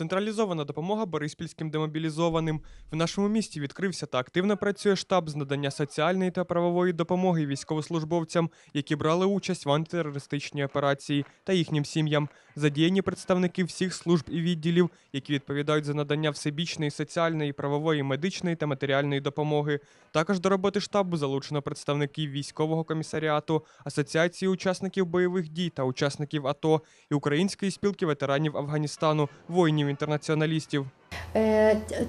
Централізована допомога бориспільським демобілізованим. В нашому місті відкрився та активно працює штаб з надання соціальної та правової допомоги військовослужбовцям, які брали участь в антитерористичній операції та їхнім сім'ям. Задіяні представники всіх служб і відділів, які відповідають за надання всебічної соціальної, правової, медичної та матеріальної допомоги. Також до роботи штабу залучено представників військового комісаріату, асоціації учасників бойових дій та учасників АТО і Української спілки ветеранів Афганістану, воїнів-інтернаціоналістів. Т-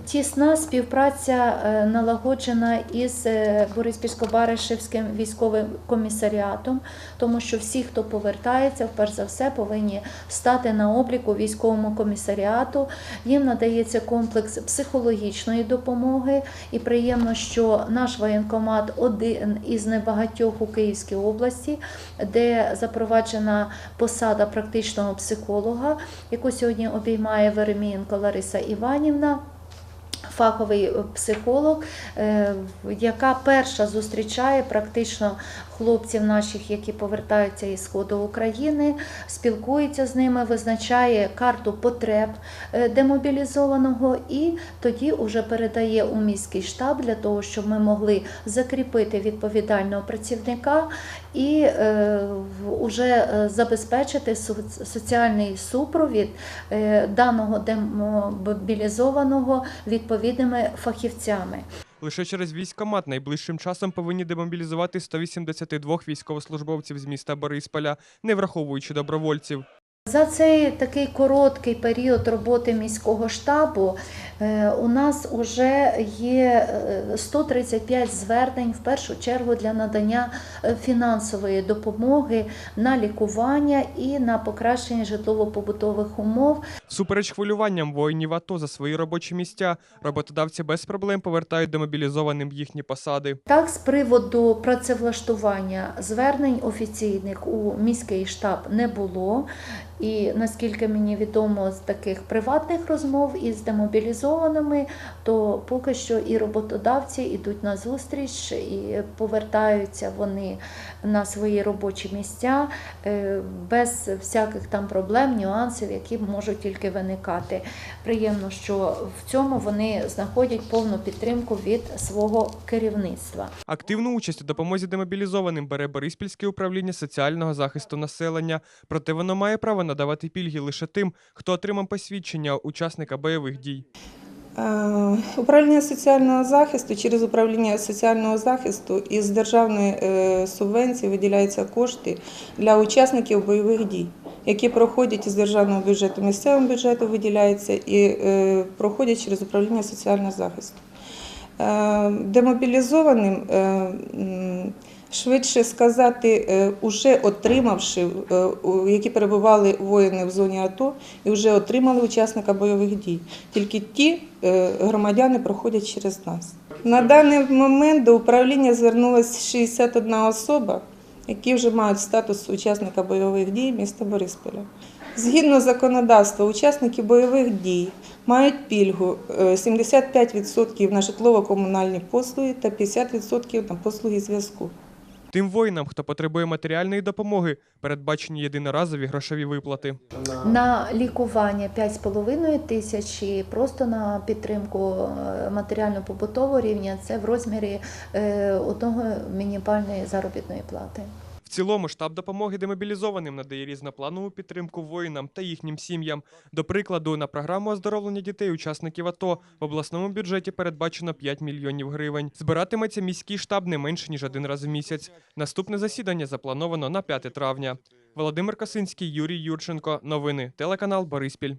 Тісна співпраця е, налагоджена із е, Бориспільсько-Баришевським військовим комісаріатом, тому що всі, хто повертається, вперше за все повинні стати на обліку військовому комісаріату. Їм надається комплекс психологічної допомоги, і приємно, що наш воєнкомат один із небагатьох у Київській області, де запроваджена посада практичного психолога, яку сьогодні обіймає Веремієнко Лариса Іванівна. 님도 Фаховий е, психолог, е, яка перша зустрічає практично хлопців наших, які повертаються із сходу України, спілкується з ними, визначає карту потреб е, демобілізованого і тоді вже передає у міський штаб для того, щоб ми могли закріпити відповідального працівника і е, в- е, забезпечити соціальний супровід даного демобілізованого відповідними фахівцями. Лише через військкомат найближчим часом повинні демобілізувати 182 військовослужбовців з міста Борисполя, не враховуючи добровольців. За цей такий короткий період роботи міського штабу е, у нас вже є е, 135 звернень в першу чергу для надання е, фінансової допомоги на лікування і на покращення житлово-побутових умов. Супереч хвилюванням воїнів АТО за свої робочі місця, роботодавці без проблем повертають демобілізованим їхні посади. Так, з приводу працевлаштування звернень офіційних у міський штаб не було. І наскільки мені відомо з таких приватних розмов із демобілізованими, то поки що і роботодавці йдуть на зустріч, і повертаються вони на свої робочі місця е, без всяких там проблем, нюансів, які можуть тільки виникати. Приємно, що в цьому вони знаходять повну підтримку від свого керівництва. Активну участь у допомозі демобілізованим бере Бориспільське управління соціального захисту населення, проте воно має право надавати пільги лише тим, хто отримав посвідчення учасника бойових дій. Е, Управління соціального захисту через управління соціального захисту із державної е, субвенції виділяються кошти для учасників бойових дій, які проходять із державного бюджету, місцевого бюджету виділяються і е, проходять через управління соціального захисту. Демобілізованим швидше сказати, е, уже отримавши, е, які перебували воїни в зоні АТО і вже отримали учасника бойових дій. Тільки ті е, громадяни проходять через нас. На даний момент до управління звернулася 61 особа, які вже мають статус учасника бойових дій міста Борисполя. Згідно законодавства, учасники бойових дій мають пільгу е, 75% на житлово-комунальні послуги та 50% на послуги зв'язку. Тим воїнам, хто потребує матеріальної допомоги, передбачені єдиноразові грошові виплати. На лікування 5,5 тисяч і просто на підтримку е, матеріально-побутового рівня це в розмірі е, одного мінімальної заробітної плати. Цілому штаб допомоги демобілізованим надає різнопланову підтримку воїнам та їхнім сім'ям. До прикладу, на програму оздоровлення дітей учасників АТО в обласному бюджеті передбачено 5 мільйонів гривень. Збиратиметься міський штаб не менше ніж один раз в місяць. Наступне засідання заплановано на 5 травня. Володимир Косинський, Юрій Юрченко. Новини. Телеканал Бориспіль.